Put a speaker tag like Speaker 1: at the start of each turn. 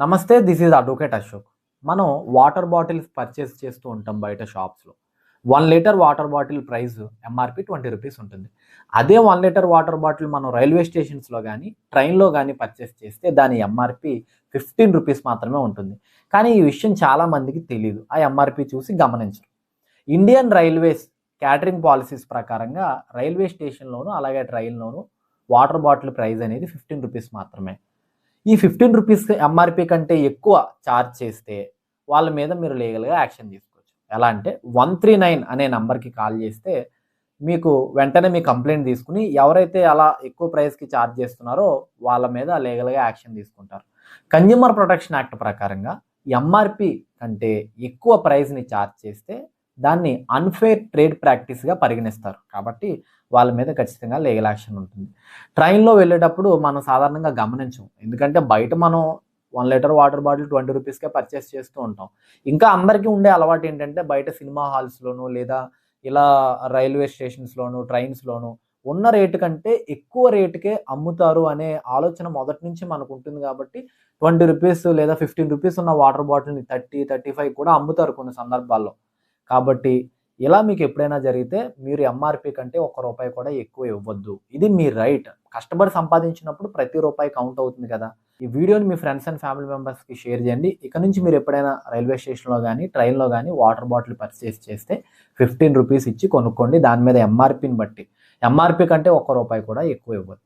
Speaker 1: నమస్తే this is advocate Ashok మనం water bottles purchase చేస్తూ ఉంటాం బయట షాప్స్లో one litre water bottle price MRP twenty rupees ఉంటుంది. అదే వన్ లీటర్ వాటర్ బాటిల్ మనం రైల్వే స్టేషన్స్లో కానీ ట్రైన్లో కానీ పర్చేస్ చేస్తే దాని ఎంఆర్పి ఫిఫ్టీన్ రూపీస్ మాత్రమే ఉంటుంది. కానీ ఈ విషయం చాలా మందికి తెలియదు ఆ ఎంఆర్పి చూసి గమనించరు. ఇండియన్ రైల్వేస్ క్యాటరింగ్ పాలసీస్ ప్రకారంగా రైల్వే స్టేషన్లోను అలాగే ట్రైన్లోను వాటర్ బాటిల్ ప్రైస్ అనేది ఫిఫ్టీన్ రూపీస్ మాత్రమే. ఈ ఫిఫ్టీన్ రూపీస్ ఎంఆర్పి కంటే ఎక్కువ ఛార్జ్ చేస్తే వాళ్ళ మీద మీరు లీగల్గా యాక్షన్ తీసుకోవచ్చు. ఎలా అంటే వన్ త్రీ నైన్ అనే నంబర్కి కాల్ చేస్తే మీకు వెంటనే మీ కంప్లైంట్ తీసుకుని ఎవరైతే అలా ఎక్కువ ప్రైస్కి ఛార్జ్ చేస్తున్నారో వాళ్ళ మీద లీగల్గా యాక్షన్ తీసుకుంటారు. కన్జ్యూమర్ ప్రొటెక్షన్ యాక్ట్ ప్రకారంగా ఎంఆర్పి కంటే ఎక్కువ ప్రైస్ని ఛార్జ్ చేస్తే దాన్ని అన్ఫేర్ ట్రేడ్ ప్రాక్టీస్గా పరిగణిస్తారు. కాబట్టి వాళ్ళ మీద ఖచ్చితంగా లీగల్ యాక్షన్ ఉంటుంది. ట్రైన్లో వెళ్ళేటప్పుడు మనం సాధారణంగా గమనించం. ఎందుకంటే బయట మనం one litre water bottle twenty రూపీస్కే పర్చేస్ చేస్తూ ఉంటాం. ఇంకా అందరికీ ఉండే అలవాటు ఏంటంటే బయట సినిమా హాల్స్లోను లేదా ఇలా రైల్వే స్టేషన్స్లోను ట్రైన్స్లోను ఉన్న రేటు కంటే ఎక్కువ రేటుకే అమ్ముతారు అనే ఆలోచన మొదటి నుంచి మనకు ఉంటుంది కాబట్టి ట్వంటీ రూపీస్ లేదా ఫిఫ్టీన్ రూపీస్ ఉన్న వాటర్ బాటిల్ని థర్టీ థర్టీ ఫైవ్ కూడా అమ్ముతారు కొన్ని సందర్భాల్లో. కాబట్టి ఇలా మీకు ఎప్పుడైనా జరిగితే మీరు ఎంఆర్పి కంటే ఒక్క రూపాయి కూడా ఎక్కువ ఇవ్వద్దు. ఇది మీ రైట్ కష్టపడి సంపాదించినప్పుడు ప్రతి రూపాయి కౌంట్ అవుతుంది కదా. ఈ వీడియోని మీ ఫ్రెండ్స్ అండ్ ఫ్యామిలీ మెంబర్స్కి షేర్ చేయండి. ఇక నుంచి మీరు ఎప్పుడైనా రైల్వే స్టేషన్లో కానీ ట్రైన్లో కానీ వాటర్ బాటిల్ పర్చేస్ చేస్తే ఫిఫ్టీన్ రూపీస్ ఇచ్చి కొనుక్కోండి. దాని మీద ఎంఆర్పిని బట్టి. ఎంఆర్పి కంటే ఒక్క రూపాయి కూడా ఎక్కువ ఇవ్వద్దు.